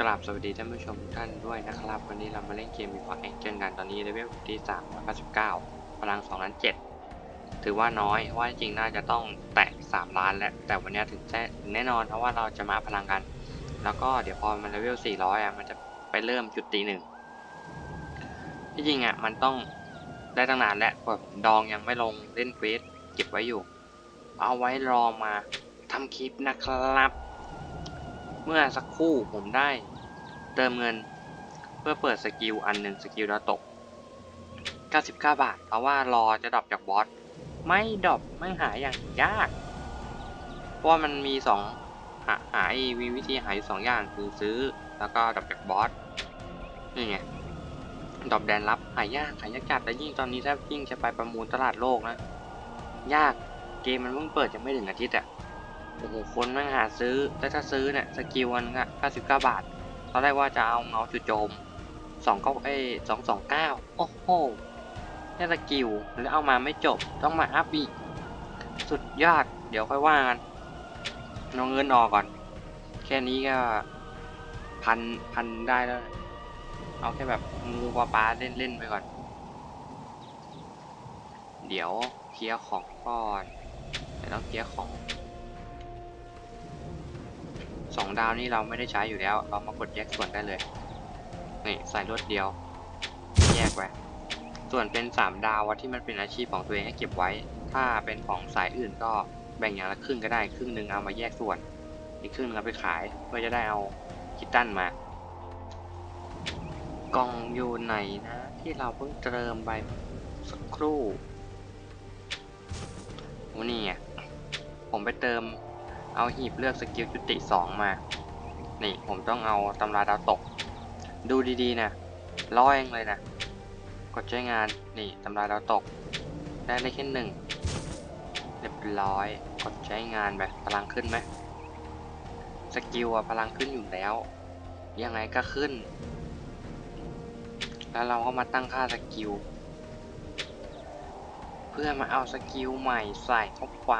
กราบสวัสดีท่านผู้ชมทุกท่านด้วยนะครับ วันนี้เรามาเล่นเกมมีพอแองเจิลกันตอนนี้เลเวลที่399พลัง2ล้าน7ถือว่าน้อยเพราะว่าจริงน่าจะต้องแตะ3ล้านแล้วแต่วันนี้ถึงแน่นอนเพราะว่าเราจะมาพลังกัน แล้วก็เดี๋ยวพอมันเลเวล400อะมันจะไปเริ่มจุดตีหนึ่งที่จริงอะมันต้องได้ตั้งนานแล้วเพราะผมดองยังไม่ลงเล่นเควสเก็บไว้อยู่ เอาไว้รอมาทำคลิปนะครับ เมื่อสักครู่ผมได้เติมเงินเพื่อเปิดสกิลอันหนึ่งสกิลดาวตก 99 บาท เพราะว่ารอจะดรอปจากบอส ไม่ดรอปไม่หายอย่างยาก เพราะมันมีสองหาหามีวิธีหายสองอย่างคือซื้อแล้วก็ดรอปจากบอส นี่ไงดรอปแดนรับหายากหายากจัดแต่ยิ่งตอนนี้ถ้ายิ่งจะไปประมูลตลาดโลกนะ ยากเกมมันเพิ่งเปิดยังไม่ถึงอาทิตย์อะ โอ้โหคนแม่งหาซื้อแต่ถ้าซื้อเนี่ยสกิลมันก็99 บาทตอนแรกว่าจะเอาเงาจุดโจม2 9เอ้229โอ้โหแค่สกิลแล้วเอามาไม่จบต้องมาอัพอีก สุดยอด เดี๋ยวค่อยว่ากันเอาเงินออกก่อน แค่นี้ก็พันพันได้แล้ว เอาแค่แบบงูปลาปลาเล่นเล่นไปก่อน เดี๋ยวเคลียร์ของก่อนเดี๋ยวต้องเคลียร์ของ สองดาวนี่เราไม่ได้ใช้อยู่แล้ว เรามากดแยกส่วนได้เลย นี่ใส่รวดเดียว แยกไว้ ส่วนเป็นสามดาวที่มันเป็นอาชีพของตัวเองให้เก็บไว้ ถ้าเป็นของสายอื่นก็แบ่งอย่างละครึ่งก็ได้ ครึ่งหนึ่งเอามาแยกส่วน อีกครึ่งหนึงเอาไปขายเพื่อจะได้เอาคิตตันมากล่องอยู่ไหนนะ ที่เราเพิ่งเติมไปสักครู่โอ้นี่ไงผมไปเติม เอาหีบเลือกสกิลจุติสองมา นี่ผมต้องเอาตำราดาวตก ดูดีๆนะร้อยเองเลยนะ กดใช้งาน นี่ตำราดาวตก ได้ได้แค่หนึ่งเรียบร้อย กดใช้งานไปพลังขึ้นไหมสกิลอะพลังขึ้นอยู่แล้ว ยังไงก็ขึ้น แล้วเราก็มาตั้งค่าสกิล เพื่อมาเอาสกิลใหม่ใส่เข้าไป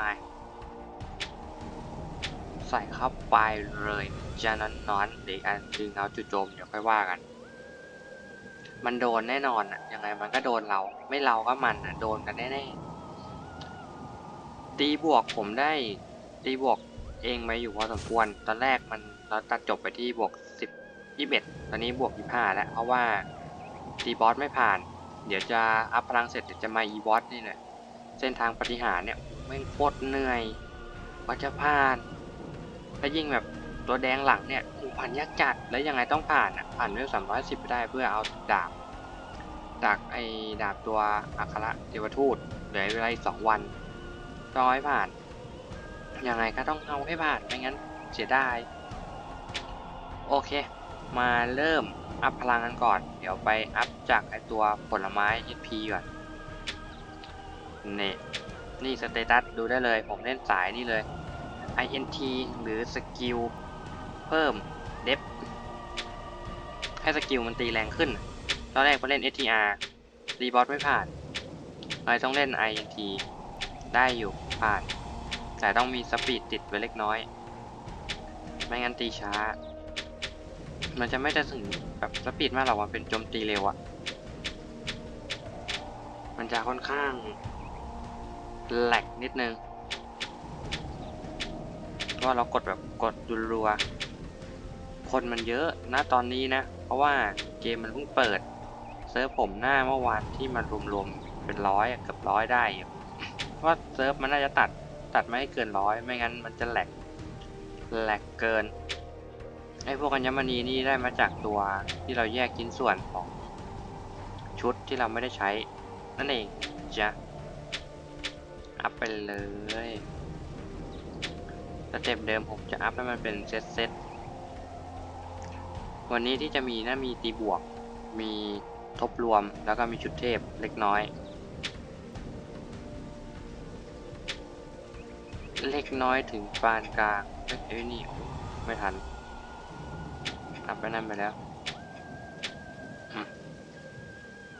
ใส่เข้าไปเลยจะนอนนอนๆเดี๋ยวอันดึงเอาจุดโจมเดี๋ยวค่อยว่ากัน มันโดนแน่นอนอะยังไงมันก็โดนเรา ไม่เราก็มันอะโดนกันแน่ๆตีบวกผมได้ตีบวกเองมาอยู่พอสมควร ตอนแรกมันเราตัดจบไปที่บวกสิบยี่สิบตอนนี้บวกยี่ห้าแล้ว เพราะว่าตีบอสไม่ผ่าน เดี๋ยวจะอัพพลังเสร็จเดี๋ยวจะมาอีบอสนี่แหละเส้นทางปฏิหารเนี่ยแม่งโคตรเหนื่อยว่าจะผ่าน ถ้ายิ่งแบบตัวแดงหลังเนี่ยโอ้ผ่านยากจัดแล้วยังไงต้องผ่านอะผ่านเวลสามร้อยสิบได้เพื่อเอาดาบจากไอ้ดาบตัวอัคระเทวทูตเหลือเวลาอีกสองวันต้องให้ผ่านยังไงก็ต้องเอาให้ผ่านไม่งั้นเสียดายโอเค มาเริ่มอัพพลังกันก่อน เดี๋ยวไปอัพจากไอตัวผลไม้ HP ก่อนนี่นี่สเตตัสดูได้เลย ผมเล่นสายนี่เลย INT หรือสกิลเพิ่มเดฟให้สกิลมันตีแรงขึ้น ตอนแรกผมเล่น STR รีบอสไม่ผ่านเลยต้องเล่น INT ได้อยู่ผ่าน แต่ต้องมีสปีดติดไว้เล็กน้อย ไม่งั้นตีช้า มันจะไม่ได้ถึงแบบสปีดมากหรอกมันเป็นโจมตีเร็วอะมันจะค่อนข้างแหลกนิดนึง ว่าเรากดแบบกดรัวๆคนมันเยอะนะตอนนี้นะ เพราะว่าเกมมันเพิ่งเปิด เซิร์ฟผมหน้าเมื่อวานที่มันรวมๆเป็นร้อยเกือบร้อยได้อยู่เพราะว่าเซิร์ฟมันน่าจะตัดตัดไม่ให้เกินร้อยไม่งั้นมันจะแหลกแหลกเกินไอ้พวกอัญมณีนี่ได้มาจากตัวที่เราแยกชิ้นส่วนของชุดที่เราไม่ได้ใช้ นั่นเองจ้ะอัพไปเลย เต็ปเดิมผมจะอัพให้มันเป็นเซตเซตวันนี้ที่จะมีนะมีตีบวก มีทบรวมแล้วก็มีชุดเทพเล็กน้อย เล็กน้อยถึงปานกลางเอ้ยนี่ไม่ทันอัพไปนั่นไปแล้วอ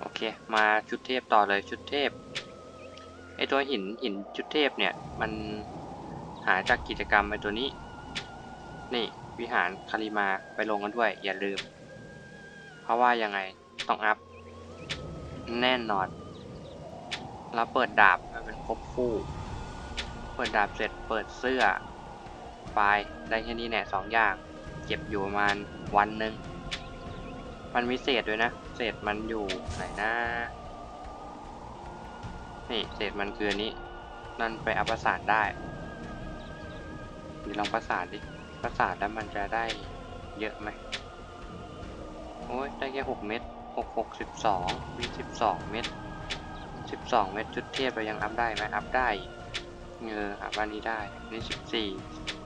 โอเค มาชุดเทพต่อเลยชุดเทพไอตัวหินหินชุดเทพเนี่ยมัน หาจากกิจกรรมไอตัวนี้ นี่วิหารคาริมาไปลงกันด้วย อย่าลืม เพราะว่ายังไงต้องอัพ แน่นอนแล้วเปิดดาบให้เป็นครบคู่ เปิดดาบเสร็จเปิดเสื้อไปได้แค่นี้แน่สองอย่าง เก็บอยู่ประมาณวันหนึ่งมันมีเศษด้วยนะ เศษมันอยู่ไหนนะนี่เศษมันคืออันนี้นั่นไปอาประสานได้ เดี๋ยวลองประสานดิประสานแล้วมันจะได้เยอะไหมโอ้ยได้แค่หกเม็ดหกหกสิบสองมีสิบสองเม็ดสิบสองเม็ดจุดเทียบเรายังอัพได้ไหมอัพได้เงออัพอันนี้ได้นี่สิบสี่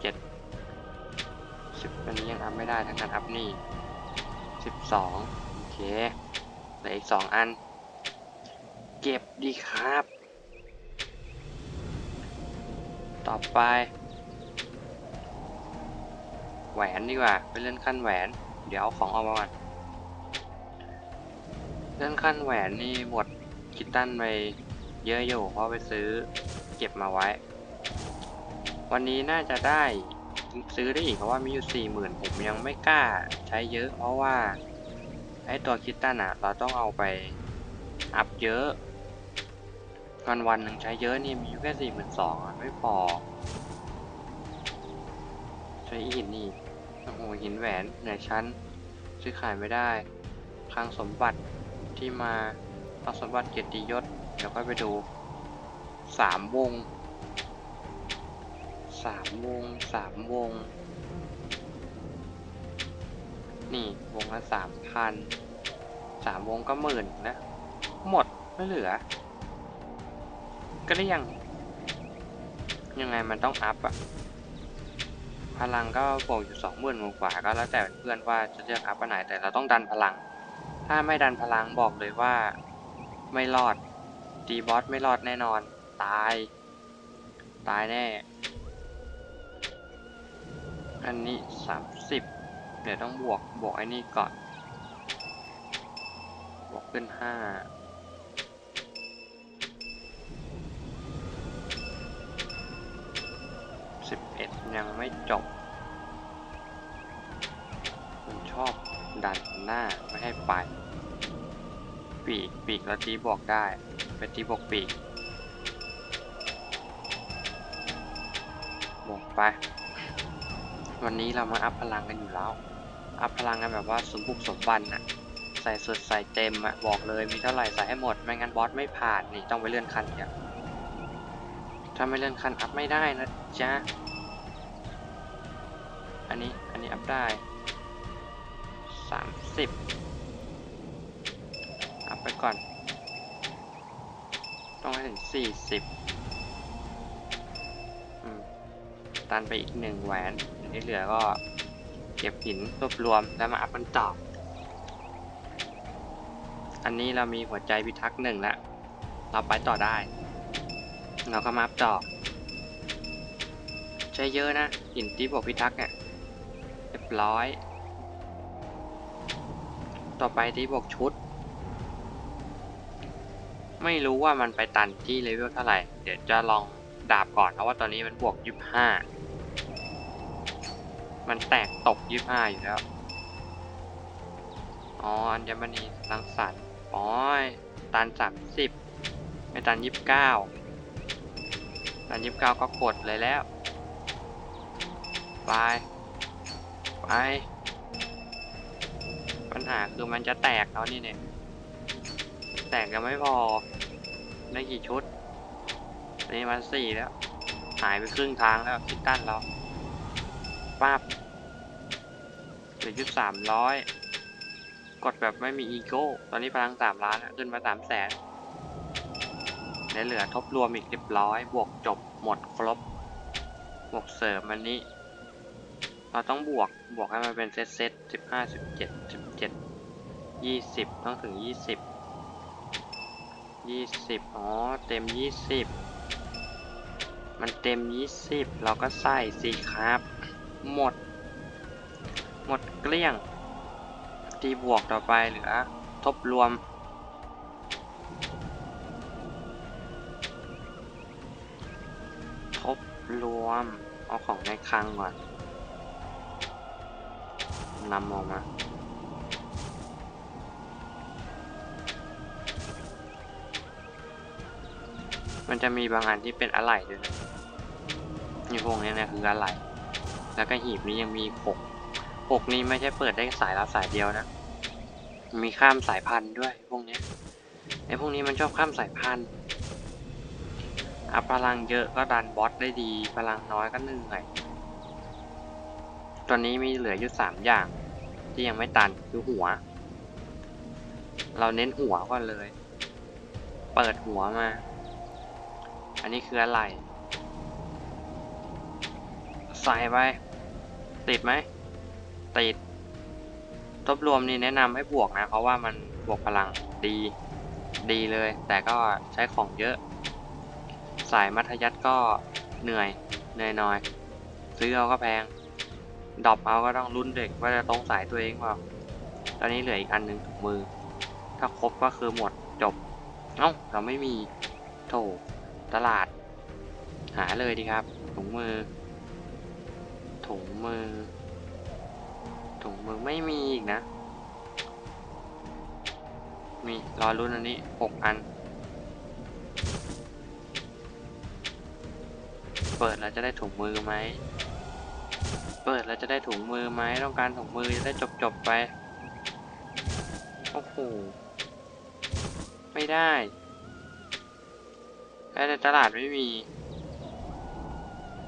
เจ็ดสิบอันนี้ยังอัพไม่ได้ทั้งนั้นอัพนี่สิบสองโอเคเหลืออีกสองอัน เก็บดีครับ ต่อไป หวนดีกว่า ไปเลื่อนขั้นแหวน เดี๋ยวเอาของออกมาก่อนเลื่อนขั้นแหวนนี่หมดคิดตันไปเยอะอยู่เพราะไปซื้อเก็บมาไว้ วันนี้น่าจะได้ซื้อได้อีกเพราะว่ามีอยู่สี่หมื่นผมยังไม่กล้าใช้เยอะ เพราะว่าไอตัวคิดตันอะเราต้องเอาไปอัพเยอะวันวันหนึ่งใช้เยอะนี่มีอยู่แค่สี่หมื่นสองไม่พอใช้หินนี่ โอ้หินแหวนเหนือชั้น ซื้อขายไม่ได้คลังสมบัติที่มาคลังสมบัติเกียรติยศ เดี๋ยวก็ไปดูสามวงสามวงสามวง นี่วงละสามพันสามวงก็หมื่นนะ หมดไม่เหลือ ก็ได้ยัง ยังไงมันต้องอัพอะ พลังก็บวกอยู่สองหมื่นกว่าก็แล้วแต่เพื่อนว่าจะเลือกอัพอันไหนแต่เราต้องดันพลัง ถ้าไม่ดันพลังบอกเลยว่าไม่รอดดีบอสไม่รอดแน่นอน ตาย ตายแน่ อันนี้สามสิบเดี๋ยวต้องบวกบวกไอ้นี่ก่อน บวกขึ้นห้าสิบเอ็ด ยังไม่จบ มันชอบดันหน้าไม่ให้ไป ปีกปีกเราตีบวกได้ไปตีบวกปีกบวกไป วันนี้เรามาอัพพลังกันอยู่แล้ว อัพพลังกันแบบว่าสมบุกสมบันน่ะใส่สุดใส่เต็มอะบอกเลยมีเท่าไหร่ใส่ให้หมด ไม่งั้นบอสไม่ผ่านนี่ต้องไปเลื่อนขั้นอีกอะถ้าไม่เลื่อนขั้นอัพไม่ได้นะจ๊ะ อันนี้ อันนี้อัพได้สามสิบอัพไปก่อน ต้องให้ถึงสี่สิบตันไปอีกหนึ่งแหวนที่เหลือก็เก็บหินรวบรวมแล้วมาอัพมันต่อ อันนี้เรามีหัวใจพิทักษ์หนึ่งแล้ว เราไปต่อได้ เราก็มาอัพต่อ ใช้เยอะนะหินที่บวกพิทักษ์เนี่ย เรียบร้อย ต่อไปที่บวกชุด ไม่รู้ว่ามันไปตันที่เลเวลเท่าไหร่ เดี๋ยวจะลองดาบก่อนเพราะว่าตอนนี้มันบวกยี่ห้ามันแตกตกยี่ห้าอยู่แล้ว อ๋อ อัญมณีรังสรรค์อ๋อตันสามสิบไม่ตันยี่สิบเก้าตันยี่สิบเก้าก็กดเลยแล้ว ไป ไป ปัญหาคือมันจะแตกแล้วนี่เนี่ย แตกยังไม่พอ ได้กี่ชุด นี่มันสี่แล้ว หายไปครึ่งทางแล้วคิดตั้นเราปั๊บเหลือยุดสามร้อยกดแบบไม่มีอีโก้ ตอนนี้พลังสามล้านขึ้นมาสามแสนเดี๋ยวเหลือทบรวมอีกเรียบร้อย บวกจบหมดครบ บวกเสริมอันนี้ เราต้องบวกบวกให้มันเป็นเซตเซตสิบห้าสิบเจ็ดสิบเจ็ดยี่สิบต้องถึงยี่สิบยี่สิบอ๋อเต็มยี่สิบมันเต็มยี่สิบเราก็ใส่สิครับ หมด หมดเกลี้ยง ตีบวกต่อไปเหลือ ทบรวมทบรวม เอาของในคลังก่อน นำออกมามันจะมีบางอันที่เป็นอะไหล่ด้วยนะนี่พวกนี้นี่ยคืออะไหล่แล้วก็หีบนี้ยังมีปกปกนี้ไม่ใช่เปิดได้สายละสายเดียวนะ มีข้ามสายพันธุ์ด้วยพวกนี้ไอ้พวกนี้มันชอบข้ามสายพันธุ์อะพลังเยอะก็ดันบอสได้ดี พลังน้อยก็เหนื่อย ตอนนี้มีเหลืออยู่สามอย่าง ที่ยังไม่ตันคือหัว เราเน้นหัวก่อนเลย เปิดหัวมา อันนี้คืออะไร ใส่ไป ติดไหม ติดทบรวมนี่แนะนำให้บวกนะ เพราะว่ามันบวกพลังดี ดีเลย แต่ก็ใช้ของเยอะ สายมัธยัติก็เหนื่อย เหนื่อยหน่อย ซื้อเอาก็แพง ดรอปเอาก็ต้องลุ้นเด็กว่าจะตรงสายตัวเองเปล่าตอนนี้เหลืออีกอันหนึ่งถุงมือ ถ้าครบก็คือหมดจบ เอ้าเราไม่มีโถตลาด หาเลยดีครับ ถุงมือ ถุงมือ ถุงมือไม่มีอีกนะ มีรอรุ่นอันนี้หกอัน เปิดแล้วจะได้ถุงมือไหม เปิดแล้วจะได้ถุงมือไหมต้องการถุงมือจะได้จบจบไป โอ้โห ไม่ได้แต่ตลาดไม่มี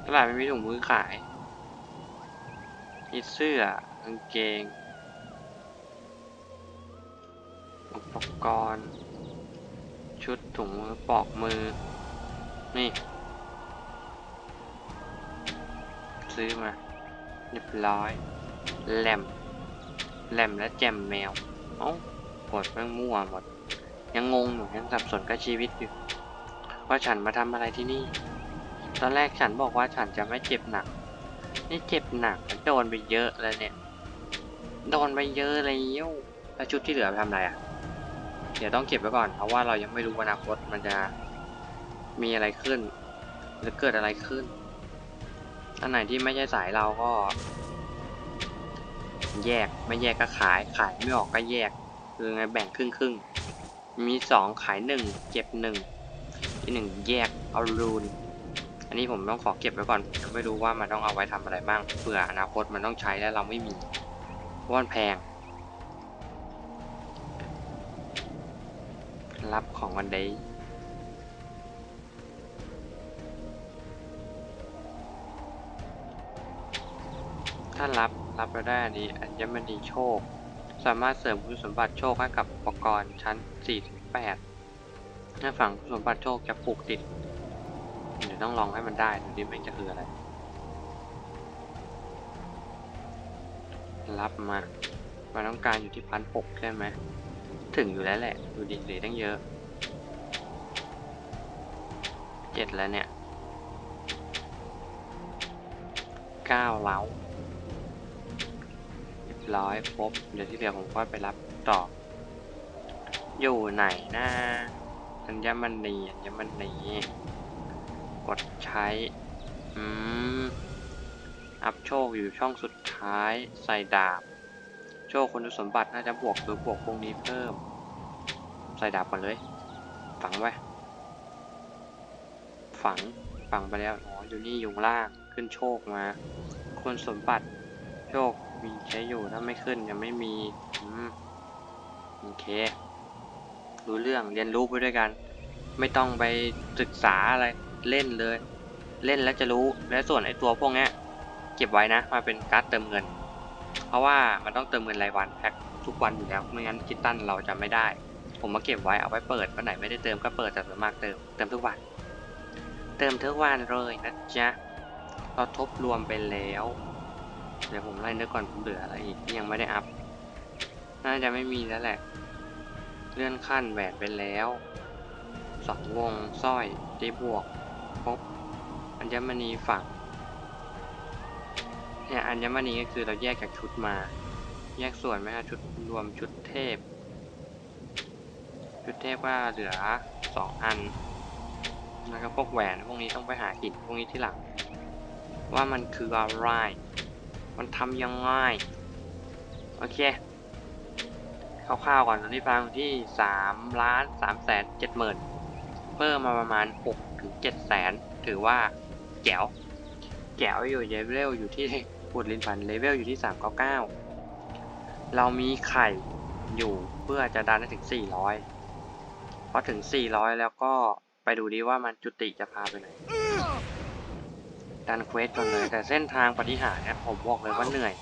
ตลาดไม่มีถุงมือขาย มีเสื้อกางเกง อุปกรณ์ ชุดถุงมือปอกมือ นี่ ซื้อมา เรียบร้อยแหลมแหลมและแจมแมวเอ้าปวดแม่งมั่วหมด ยังงงอยู่ยังสับสนกับชีวิตอยู่ว่าฉันมาทำอะไรที่นี่ ตอนแรกฉันบอกว่าฉันจะไม่เจ็บหนัก นี่เจ็บหนักโดนไปเยอะแล้วเนี่ย โดนไปเยอะเลยแล้วชุดที่เหลือไปทำอะไรอะ เดี๋ยวต้องเก็บไว้ก่อน เพราะว่าเรายังไม่รู้อนาคตมันจะมีอะไรขึ้น หรือเกิดอะไรขึ้น อันไหนที่ไม่ใช่สายเราก็ แยกไม่แยกก็ขาย ขายไม่ออกก็แยก คือไงแบ่งครึ่งครึ่งมีสองขายหนึ่งเก็บหนึ่งอีกหนึ่งแยกเอารูน อันนี้ผมต้องขอเก็บไว้ก่อนผมไม่รู้ว่ามันต้องเอาไว้ทำอะไรบ้างเผื่ออนาคตมันต้องใช้แล้วเราไม่มีเพราะมันแพง รับของวันเดย์ ถ้ารับรับแล้วได้อันนี้อัญมณีโชค สามารถเสริมคุณสมบัติโชคให้กับอุปกรณ์ชั้น 4-8ถ้าฝั่งคุณสมบัติโชคจะผูกติดเดี๋ยวต้องลองให้มันได้ดูดิมันจะคืออะไร รับมามันต้องการอยู่ที่พันหกใช่ไหมถึงอยู่แล้วแหละ ดูดิเหลือตั้งเยอะเจ็ดแล้วเนี่ยเก้าเล้า ร้อยครบ เดี๋ยวที่เหลือผมก็ไปรับต่อ อยู่ไหนนะอัญมณีอัญมณีกดใช้ อืม อัพโชคอยู่ช่องสุดท้าย ใส่ดาบ โชคคุณสมบัติน่าจะบวกหรือบวกพวกนี้เพิ่ม ใส่ดาบก่อนเลย ฝังไว้ ฝัง ฝังไปแล้ว อ๋อ อยู่นี่อยู่ข้างล่าง ขึ้นโชคมา คุณสมบัติ โชค มีใช้อยู่ถ้าไม่ขึ้นยังไม่มีอืมโอเค รู้เรื่องเรียนรู้ไปด้วยกัน ไม่ต้องไปศึกษาอะไรเล่นเลย เล่นแล้วจะรู้และส่วนไอตัวพวกนี้เก็บไว้นะ มาเป็นการ์ดเติมเงิน เพราะว่ามันต้องเติมเงินรายวันแพ็คทุกวันอยู่แล้วไม่งั้นคิตตันเราจะไม่ได้ ผมมาเก็บไว้เอาไว้เปิดวันไหนไม่ได้เติมก็เปิดแต่ส่วนมากเติมเติมทุกวัน เติมทุกวันเลยนะจ๊ะเราทบรวมไปแล้ว เดี๋ยวผมไล่นึกก่อนผมเหลืออะไรอีกที่ยังไม่ได้อัพ น่าจะไม่มีแล้วแหละ เลื่อนขั้นแหวนไปแล้วสองวงสร้อยตีบวกครบอัญมณีฝังเนี่ยอัญมณีก็คือเราแยกจากชุดมา แยกส่วนไหมฮะชุดรวมชุดเทพ ชุดเทพว่าเหลือสองอันแล้วก็พวกแหวนพวกนี้ต้องไปหาหินพวกนี้ที่หลัง ว่ามันคืออะไร มันทำยังไง โอเคคร่าวๆก่อนตอนนี้ฟังที่สามล้านสามแสนเจ็ดหมื่นเพิ่มมาประมาณหกถึงเจ็ดแสนถือว่าแจ๋วแจ๋วอยู่เลเวลอยู่ที่ปวดลิ้นฟันเลเวลอยู่ที่สามเก้าเก้าเรามีไข่อยู่เพื่อจะดันให้ถึงสี่ร้อยพอถึงสี่ร้อยแล้วก็ไปดูดีว่ามันจุติจะพาไปไหน ดันเควสก่อนเลยแต่เส้นทางปฏิหารเนี่ยผมบอกเลยว่าเหนื่อย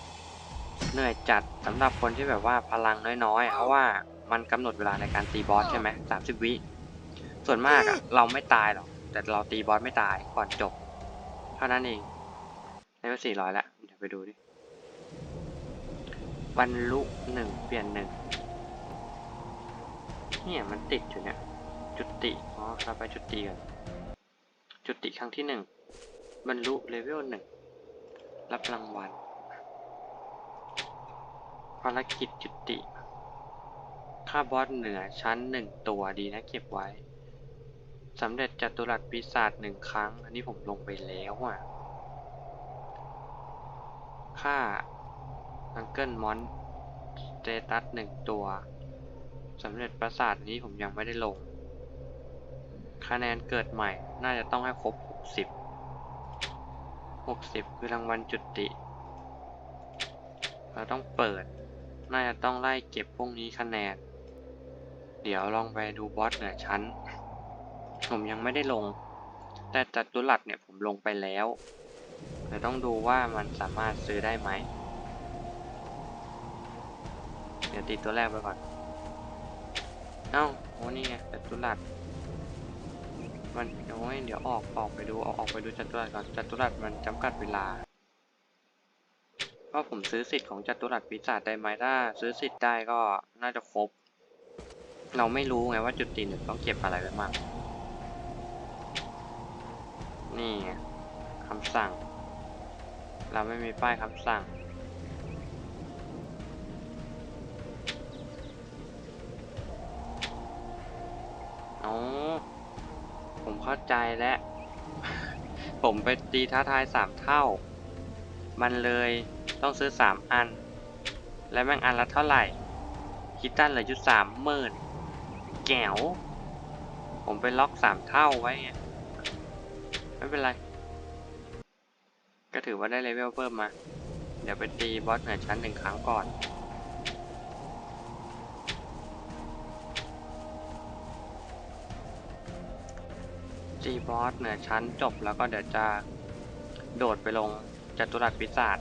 เหนื่อยจัดสำหรับคนที่แบบว่าพลังน้อยๆ เพราะว่ามันกำหนดเวลาในการตีบอสใช่ไหมสามสิบวิ ส่วนมากอะเราไม่ตายหรอก แต่เราตีบอสไม่ตายก่อนจบ เท่านั้นเองในวันสี่ร้อยล้วเดี๋ยวไปดูดิบรรลุหนึ่งเปลี่ยนหนึ่งเนี่ยมันติดอยู่เนี่ย จุติ อ๋อเราไปจุติกันจุติครั้งที่หนึ่ง บรรลุเลเวลหนึ่ง รับรางวัล ภารกิจจุติค่าบอสเหนือชั้นหนึ่งตัวดีนะเก็บไว้ สำเร็จจัตุรัสปีศาจหนึ่งครั้ง อันนี้ผมลงไปแล้วอะค่าอังเกิลมอนสเตตัสหนึ่งตัวสำเร็จปราสาทนี้ผมยังไม่ได้ลง คะแนนเกิดใหม่ น่าจะต้องให้ครบ 60 60คือรางวัลจุติ เราต้องเปิด น่าจะต้องไล่เก็บพวกนี้คะแนน เดี๋ยวลองไปดูบอสเหนือชั้น ผมยังไม่ได้ลง แต่จัตุรัสเนี่ยผมลงไปแล้วแต่ต้องดูว่ามันสามารถซื้อได้ไหม เดี๋ยวตีตัวแรกไปก่อน เอ้าโอ้นี่ไงจัตุรัส มันโอ้ยเดี๋ยวออกออกไปดูออกออกไปดูจัตุรัสก่อนจัตุรัสมันจำกัดเวลาว่าผมซื้อสิทธิ์ของจัตุรัสปีศาจได้ไหมถ้า ซื้อสิทธิ์ได้ก็น่าจะครบ เราไม่รู้ไงว่าจุดตีหนึ่งต้องเก็บอะไรไว้มากนี่คำสั่ง เราไม่มีป้ายคำสั่งอ๋อ ผมเข้าใจแล้วผมไปตีท้าทายสามเท่า มันเลยต้องซื้อสามอัน และแม่งอันละเท่าไหร่ คิดตันเหลืออยู่สามหมื่นแก้ว ผมไปล็อกสามเท่าไว้ไง ไม่เป็นไร ก็ถือว่าได้เลเวลเพิ่มมา เดี๋ยวไปตีบอสเหนือชั้นหนึ่งครั้งก่อน ตีบอสเหนือชั้นจบแล้วก็เดี๋ยวจะโดดไปลงจัตุรัสปีศาจ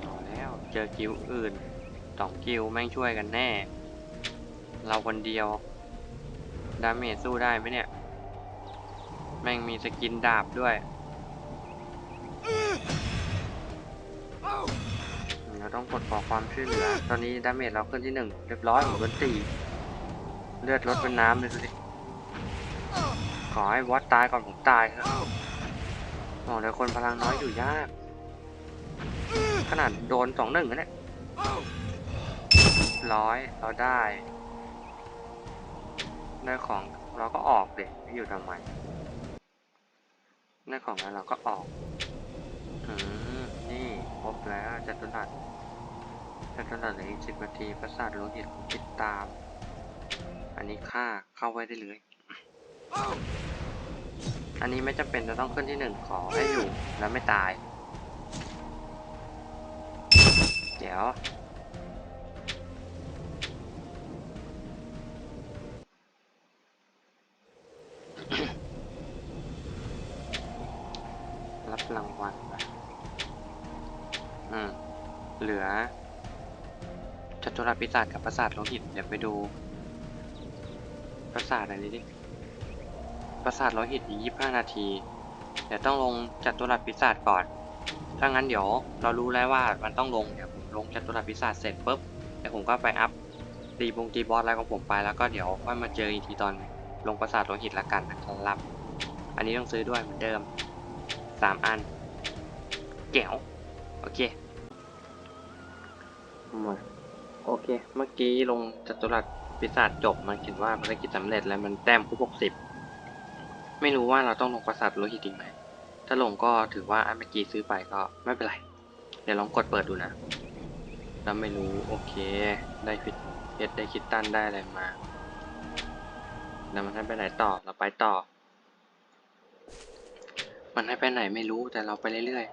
เอแล้วเจอกิวอื่นสองกิวแม่งช่วยกันแน่ เราคนเดียว ดาเมจสู้ได้ไหมเนี่ย แม่งมีสกินดาบด้วย ต้องกดขอความช่วยเหลือ ตอนนี้ดาเมจเราขึ้นที่หนึ่งเรียบร้อยผมเป็นสี่เลือดลดเป็นน้ำเลยดูดิขอให้วอตตายก่อนผมตายเถอะบอกเลยคนพลังน้อยอยู่ยาก ขนาดโดนสองหนึ่งเนี่ยร้อยเราได้ได้ของเราก็ออกเด็กอยู่ทำไมได้ของแล้วเราก็ออกอืมนี่ครบแล้วจัตุรัส จัตุรัสเหลืออีกสิบนาทีประสาทโลหิตติดตาม อันนี้ค่าเข้าไว้ได้เลย อันนี้ไม่จำเป็นจะต้องขึ้นที่หนึ่งขอให้อยู่แล้วไม่ตาย เดี๋ยว รับรางวัลไปอืม เหลือ ตรัสปีศาจกับปราสาทโลหิต เดี๋ยวไปดู ปราสาทอะไรนี้ดิ ปราสาทโลหิตอีกยี่ห้านาที เดี๋ยวต้องลงจัตุรัสปีศาจก่อน ถ้างั้นเดี๋ยวเรารู้แล้วว่ามันต้องลง เดี๋ยวผมลงจัตุรัสปีศาจเสร็จปุ๊บ เดี๋ยวผมก็ไปอัพตีบงตีบอสอะไรของผมไปแล้วก็เดี๋ยวค่อยมาเจออีกทีตอนลงปราสาทโลหิตละกันนะครับ อันนี้ต้องซื้อด้วยเหมือนเดิมสามอันแก้วโอเคหมด โอเค เมื่อกี้ลงจัตุรัสปีศาจจบ มันเขียนว่าภารกิจสำเร็จแล้วมันแต้มครบหกสิบไม่รู้ว่าเราต้องลงปราสาทโลหิตอีกไหม ถ้าลงก็ถือว่าอันเมื่อกี้ซื้อไปก็ไม่เป็นไร เดี๋ยวลองกดเปิดดูนะถ้าไม่รู้ โอเค ได้ฟิตเพชรได้คิดตันได้อะไรมา แล้วมันให้ไปไหนต่อ เราไปต่อ มันให้ไปไหนไม่รู้แต่เราไปเรื่อย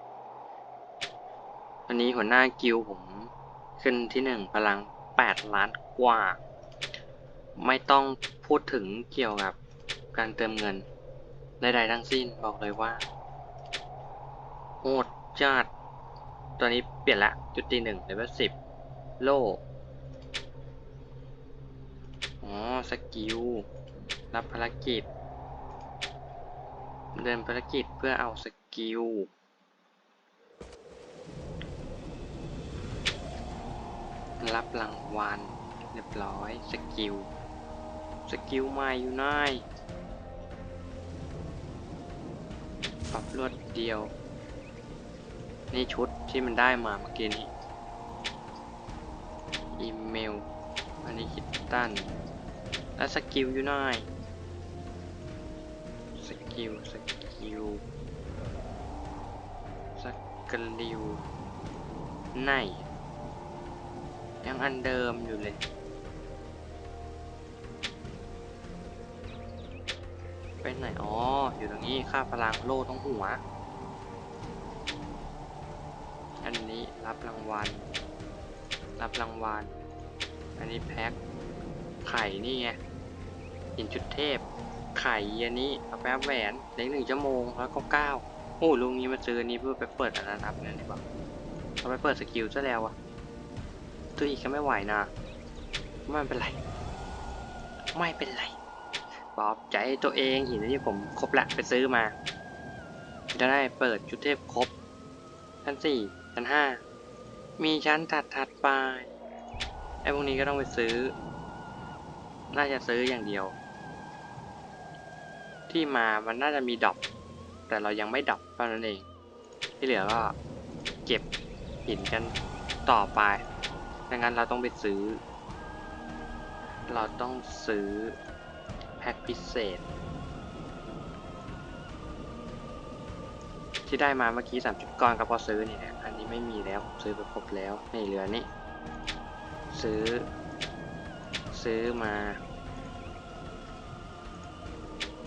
ๆ วันนี้หัวหน้ากิลผม ขึ้นที่หนึ่งพลังแปดล้านกว่า ไม่ต้องพูดถึงเกี่ยวกับการเติมเงินใดๆทั้งสิ้นบอกเลยว่าโหดจัดตอนนี้เปลี่ยนละจุดที่หนึ่งเลเวลสิบโลอ๋อสกิลรับภารกิจ เดินภารกิจเพื่อเอาสกิล รับรางวัลเรียบร้อยสกิลสกิลใหม่อยู่ไหนปรับรวดเดียว นี่ชุดที่มันได้มาเมื่อกี้นี้อีเมล อันนี้คิดตัน แล้วสกิลอยู่ไหนสกิลสกิลสกิลไหน ยังอันเดิมอยู่เลย ไปไหน อ๋อ อยู่ตรงนี้ค่าพลังโล่ตรงหัว อันนี้รับรางวัล รับรางวัล อันนี้แพ็ค ไข่นี่ไงหินจุดเทพ ไข่อันนี้เอาไปอัพแหวนเล็กหนึ่งชั่วโมงแล้วก็เก้าโอ้ลุงนี้มาซื้ออันนี้เพื่อไปเปิดอันนั้นอัพนั่นดีกว่าเอาไปเปิดสกิลซะแล้วอะ ตัวอีกก็ไม่ไหวนะไม่เป็นไรไม่เป็นไรปลอบใจตัวเองหินที่ผมครบละไปซื้อมา จะได้เปิดชุดเทพครบ ชั้นสี่ชั้นห้ามีชั้นถัดถัดไปไอ้พวกนี้ก็ต้องไปซื้อ น่าจะซื้ออย่างเดียว ที่มามันน่าจะมีดรอปแต่เรายังไม่ดรอปเท่านั้นเอง ที่เหลือก็เก็บหินกันต่อไป ดังนั้นเราต้องไปซื้อ เราต้องซื้อ แพ็คพิเศษ ที่ได้มาเมื่อกี้สามจุดก้อนก็พอซื้อนี่แหละอันนี้ไม่มีแล้วซื้อไปครบแล้วนี่เหลือนี่ ซื้อ ซื้อมา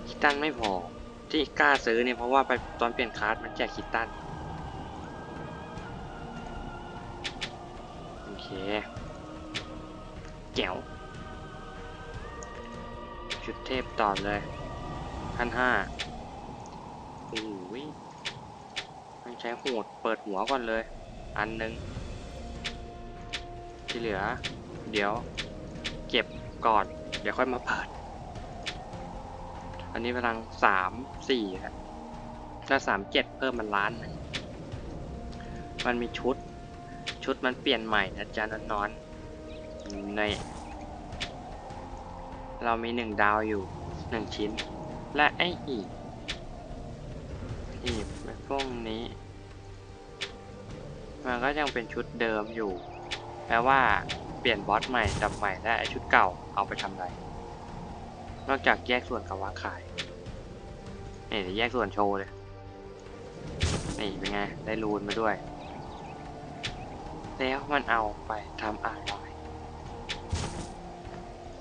คิตตันไม่พอที่กล้าซื้อเนี่ยเพราะว่าไปตอนเปลี่ยนคาร์ดมันแจกคิตตัน เคแจ๋วชุดเทพต่อเลยพันห้าโอ้ยต้องใช้โหดเปิดหัวก่อนเลย อันหนึ่งที่เหลือ เดี๋ยว เก็บก่อน เดี๋ยวค่อยมาเปิด อันนี้พลังสามสี่ครับถ้าสามเจ็ดเพิ่มมันล้าน มันมีชุด ชุดมันเปลี่ยนใหม่นะจ๊ะนอนๆในเรามีหนึ่งดาวอยู่หนึ่งชิ้น และไอ้หีบหีบพวกนี้ มันก็ยังเป็นชุดเดิมอยู่ แปลว่าเปลี่ยนบอสใหม่ดับใหม่และไอ้ชุดเก่าเอาไปทำอะไร นอกจากแยกส่วนกับวางขายนี่แยกส่วนโชว์เลย นี่เป็นไง ได้รูนมาด้วย แล้วมันเอาไปทำอะไร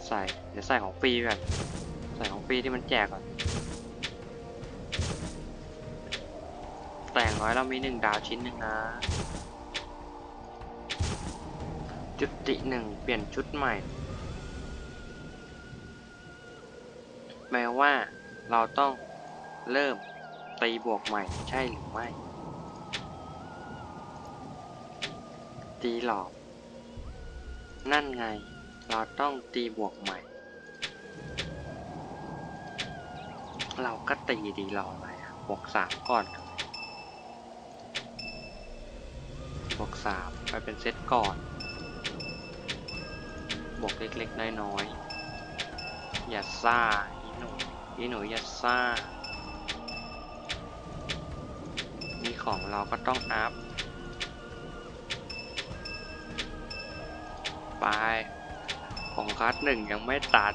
ใส่เดี๋ยวใส่ของฟรีก่อนใส่ของฟรีที่มันแจกก่อน แต่งน้อยเรามีหนึ่งดาวชิ้นหนึ่งนะ จุติหนึ่งเปลี่ยนชุดใหม่แม้ว่าเราต้องเริ่มตีบวกใหม่ใช่หรือไม่ ตีหลอก นั่นไง เราต้องตีบวกใหม่ เราก็ตีดีหลอกไรอะบวกสามก่อนบวกสามไปเป็นเซตก่อน บวกเล็กๆ น้อยๆ อย่าซ่า อีหนูอีหนูอย่าซ่า มีของเราก็ต้องอัพ ไป ของคัสหนึ่งยังไม่ตัน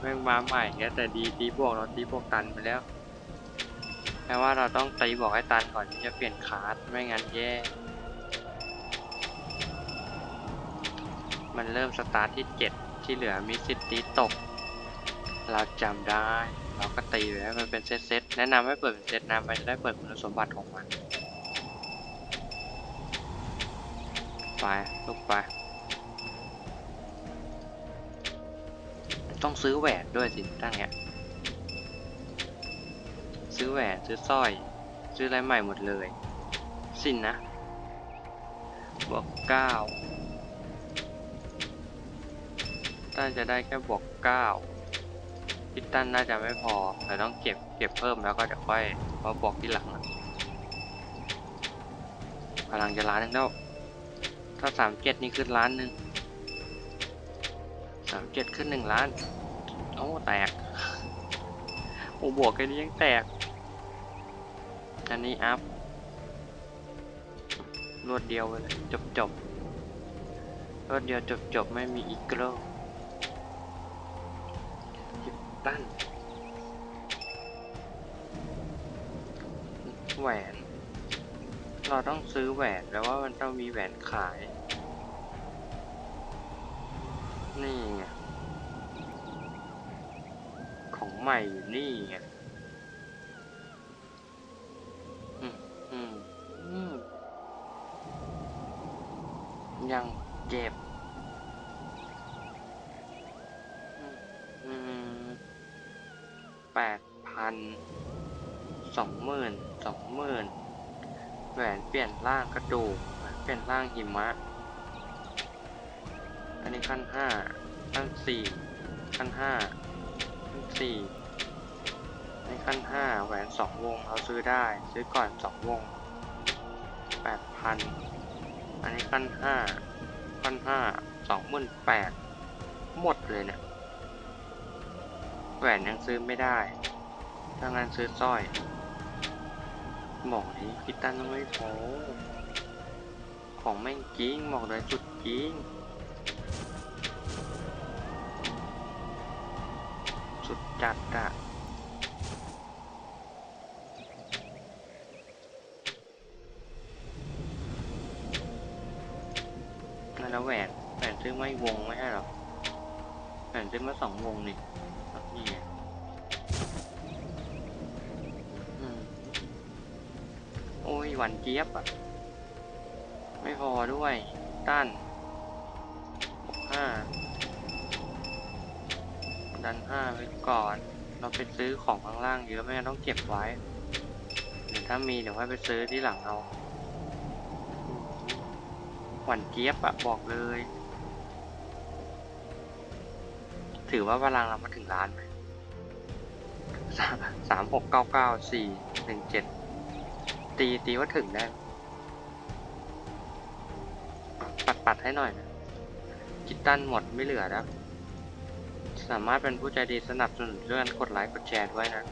แม่งมาใหม่แค่แต่ดีตีบวกเราตีบวกตันไปแล้วแปลว่าเราต้องตีบอกให้ตันก่อนที่จะเปลี่ยนคาร์ดไม่งั้นแย่ มันเริ่มสตาร์ทที่7ที่เหลือมีสิทธิ์ตีตก เราจำได้เราก็ตีไว้ให้มันเป็นเซตๆแนะนำให้เปิดเป็นเซตนะมันจะได้เปิดคุณสมบัติของมัน ไปลุกไป ต้องซื้อแหวนด้วยสิตั้งเนี้ยซื้อแหวนซื้อสร้อย ซื้ออะไรใหม่หมดเลย สินนะบวกเก้าตั้นจะได้แค่บวกเก้าพิตันน่าจะไม่พอแต่ต้องเก็บเก็บเพิ่มแล้วก็เดี๋ยวค่อยมาบอกที่หลังอะพลังจะล้านหนึงแล้วถ้าสามเจ็ดนี่ขึ้นล้านหนึ่ง สามเจ็ดขึ้นหนึ่งล้าน โอ้แตก โอ้บวกแค่นี้ยังแตก อันนี้อัพ รวดเดียวเลยจบจบรวดเดียวจบจบไม่มีอีกแล้วจิบตั้น แหวน เราต้องซื้อแหวนแล้วว่ามันต้องมีแหวนขาย นี่ไง ของใหม่อยู่นี่ไงยังเจ็บแปดพันสองหมื่นสองหมื่นแหวนเปลี่ยนร่างกระดูก เปลี่ยนร่างหิมะ สี่ขั้นห้าขั้นสี่อันขั้นห้าแหวนสองวงเราซื้อได้ซื้อก่อนสองวงแปดพันอันนี้ขั้นห้าขั้นห้าสองหมื่นแปดหมดเลยเนี่ยแหวนยังซื้อไม่ได้ถ้างั้นซื้อสร้อยบอกนี้พิตันต้องไม่พอของแม่งจริงบอกเลยสุดจริง จัดอะแล้วแหวนแหวนซื้อไม่วงไม่ใช่หรอแหวนซื้อมาสองวงนี่นี่โอ้ยหวานเจี๊ยบอะ ไม่พอด้วย ต้านห้า ดันห้าไว้ก่อน เราไปซื้อของข้างล่างเยอะไม่งั้นต้องเก็บไว้เดี๋ยวถ้ามีเดี๋ยวค่อยไปซื้อที่หลังเอาหวานเจี๊ยบอะบอกเลย ถือว่าพลังเรามาถึงล้านไหมสามสามหกเก้าเก้าสี่หนึ่งเจ็ดตีตีว่าถึงได้ ปัดปัดให้หน่อยนะคิดตันหมดไม่เหลือแล้ว สามารถเป็นผู้ใจดีสนับสนุนด้วยการกดไลค์กดแชร์ด้วยนะ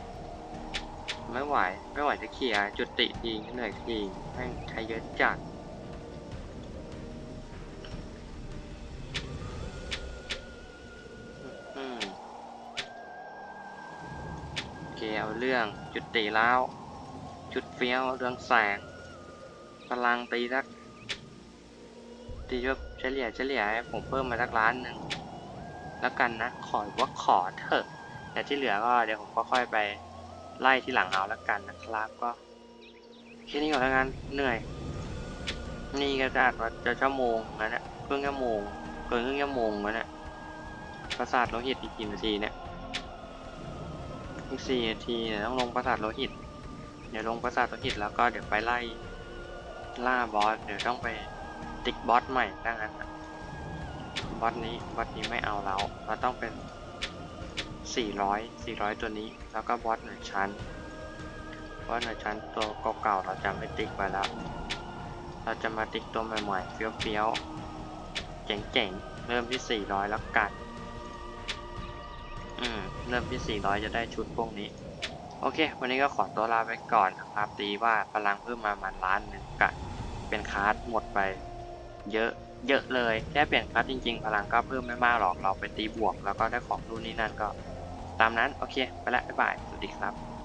ไม่ไหว ไม่ไหวจะเคลียจุดติทีเหนื่อยทีแม่งใช้เยอะจัดโอเคเอาเรื่องจุดติแล้ว จุดเฟี้ยวเรื่องแสงพลังตีสักตีว่าเฉลี่ยเฉลี่ยผมเพิ่มมาสักล้านหนึ่ง แล้วกันนะ ขอว่าขอเถอะ แต่ที่เหลือก็เดี๋ยวผมก็ค่อยไปไล่ที่หลังเอาแล้วกันนะครับก็แค่นี้ก่อนแล้วกันเหนื่อย นี่ก็จะว่าจะชั่วโมงแล้วเนี่ยครึ่งชั่วโมงเกินครึ่งชั่วโมงแล้วเนี่ยประสาทโลหิตอีกกี่นาทีเนี่ยอีกสี่นาทีเดี๋ยวต้องลงประสาทโลหิต เดี๋ยวลงประสาทโลหิตแล้วก็เดี๋ยวไปไล่ล่าบอสเดี๋ยวต้องไปติ๊กบอสใหม่ดังนั้นนะ บอสนี้บอสนี้ไม่เอาเราเราต้องเป็น 400 400 ตัวนี้ แล้วก็บอสหนึ่งชั้นบอสหนึ่งชั้นตัวเก่าๆเราจะไม่ติ๊กไปแล้ว เราจะมาติ๊กตัวใหม่ๆเฟี้ยวๆ เจ๋งๆ เริ่มที่ 400 แล้วกัน อืม เริ่มที่ 400 จะได้ชุดพวกนี้ โอเค วันนี้ก็ขอตัวลาไปก่อนนะครับตีว่าพลังเพิ่มมามาณล้านหนึ่งกะเป็นคาร์ดหมดไปเยอะ เยอะเลยแค่เปลี่ยนคลาสจริง ๆ พลังก็เพิ่มไม่มากหรอกเราไปตีบวก แล้วก็ได้ของนู่นนี้นั่นก็ ตามนั้นโอเค ไปละบ๊ายบายสวัสดีครับ